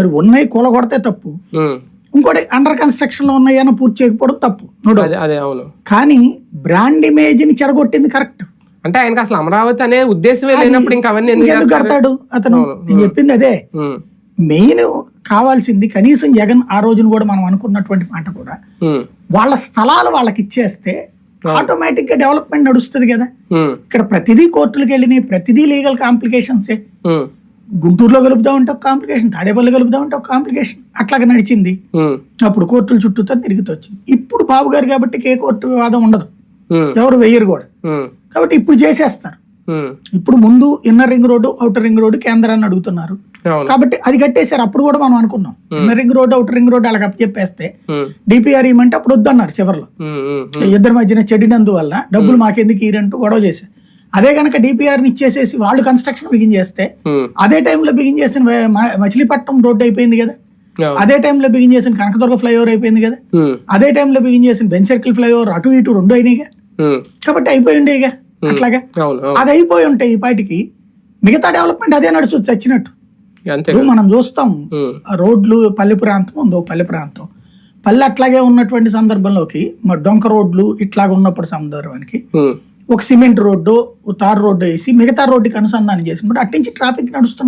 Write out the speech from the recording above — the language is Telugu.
మరి ఉన్నాయి కూలగొడితే తప్పు. ఇంకోటి అండర్ కన్స్ట్రక్షన్లో ఉన్నాయని పూర్తి చేయకపోవడం తప్పు. అదే అవును. కానీ బ్రాండ్ ఇమేజ్ని చెడగొట్టింది కరెక్ట్ అంటే ఆయనకి అసలు అమరావతి అనే ఉద్దేశమే లేనప్పుడు ఇంకా అవన్నీ ఎందుకు ఎందుకు చేస్తారు? కడతాడు అతను? నేను చెప్పింది అదే. మెయిన్ కావాల్సింది కనీసం జగన్ ఆ రోజున కూడా మనం అనుకున్నటువంటి మాట కూడా. వాళ్ళ స్థలాలు వాళ్ళకి ఇచ్చేస్తే ఆటోమేటిక్గా డెవలప్మెంట్ నడుస్తుంది కదా. ఇక్కడ ప్రతిదీ కోర్టులకు వెళ్ళినాయి ప్రతిదీ లీగల్ కాంప్లికేషన్సే. గుంటూరులో కలుపుదా ఉంటే ఒక కాంప్లికేషన్ తాడేపల్లి కలుపుదా ఉంటే ఒక కాంప్లికేషన్ అట్లాగే నడిచింది. అప్పుడు కోర్టుల చుట్టూతో తిరుగుతూ వచ్చింది ఇప్పుడు బాబు గారు కాబట్టి ఏ కోర్టు వివాదం ఉండదు. ఎవరు వెయ్యరు కూడా. కాబట్టి ఇప్పుడు చేసేస్తారు. ఇప్పుడు ముందు inner ring road outer ring road కేంద్రాన్ని అడుగుతున్నారు. కాబట్టి అది కట్టేశారు. అప్పుడు కూడా మనం అనుకున్నాం. Inner ring road outer ring road వాళ్ళకి చెప్పేస్తే. డిపిఆర్ ఇవ్వమంటే అప్పుడు వద్దన్నారు చివరిలో. ఇద్దరి మధ్యన చెడినందువల్ల డబ్బులు మాకెందుకు ఇరంటూ గొడవ చేశారు. అదే కనుక డిపిఆర్ని ఇచ్చేసేసి వాళ్ళు కన్స్ట్రక్షన్ బిగిన్ చేస్తే ఉమ్. అదే టైంలో బిగిన్ చేసిన మచిలీపట్నం రోడ్డు అయిపోయింది కదా. అదే టైంలో బిగిన్ చేసిన కనకదుర్గ ఫ్లైఓవర్ అయిపోయింది కదా. ఉమ్. అదే టైంలో బిగిన్ చేసిన బెన్ సర్కిల్ ఫ్లైఓవర్ అటు ఇటు రెండు అయినాయిగా ఉమ్. కాబట్టి అయిపోయి ఉండేగా అట్లాగా. అది అయిపోయి ఉంటాయి ఈ పాటికి మిగతా డెవలప్మెంట్ అదే నడుస్తుంది చచ్చినట్టు మనం చూస్తాం రోడ్లు పల్లె ప్రాంతం ఉందో పల్లె ప్రాంతం. పల్లె అట్లాగే ఉన్నటువంటి సందర్భంలోకి డొంక రోడ్లు ఇట్లాగ ఉన్నప్పుడు సందర్భానికి. ఒక సిమెంట్ రోడ్డు తార్ రోడ్డు వేసి మిగతా రోడ్డుకి అనుసంధానం చేసినప్పుడు అట్టించి ట్రాఫిక్ నడుస్తున్న